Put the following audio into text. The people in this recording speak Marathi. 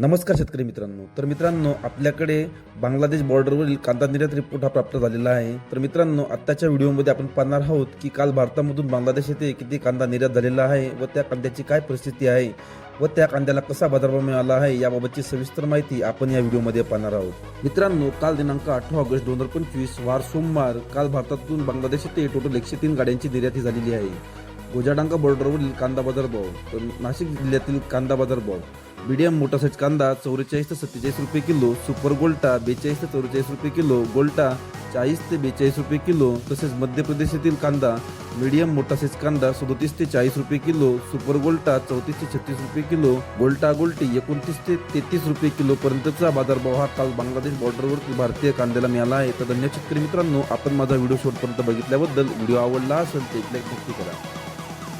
नमस्कार शेतकरी मित्रांनो. तर मित्रांनो आपल्याकडे बांगलादेश बॉर्डरवरील कांदा निर्यात रिपोर्ट हा प्राप्त झालेला आहे. तर मित्रांनो आत्ताच्या व्हिडिओमध्ये आपण पाहणार आहोत की काल भारतामधून बांगलादेश येथे किती कांदा निर्यात झालेला आहे व त्या कांद्याची काय परिस्थिती आहे व त्या कांद्याला कसा बाजारभाव मिळाला आहे याबाबतची सविस्तर माहिती आपण या व्हिडिओमध्ये पाहणार आहोत. मित्रांनो काल दिनांक अठरा ऑगस्ट दोन हजार पंचवीस वार सोमवार काल भारतातून बांगलादेश येथे टोटल एकशे तीन गाड्यांची निर्याती झालेली आहे. गोजाडांका बॉर्डरवरील कांदा बाजारभाव तर नाशिक जिल्ह्यातील कांदा बाजारभाव मीडियम मोठा साईज कांदा चौवेचाळीस ते सत्तेचाळीस रुपये किलो सुपर गोल्टा बेचाळीस ते चौवेचाळीस रुपये किलो गोल्टा चाळीस ते बेचाळीस रुपये किलो तसेच मध्य प्रदेशातील कांदा मीडियम मोठा साईज कांदा सदोतीस ते चाळीस रुपये किलो सुपर गोल्टा चौतीस ते छत्तीस रुपये किलो गोल्टा गोल्टी एकोणतीस ते तेहतीस रुपये किलो पर्यंतचा बाजारभाव हा काल बांगलादेश बॉर्डरवर भारतीय कांद्याला मिळाला आहे. तर धन्य शेतकरी मित्रांनो आपण माझा व्हिडिओ शॉर्टपर्यंत बघितल्याबद्दल व्हिडिओ आवडला असेल तर एक लाईक नक्की करा.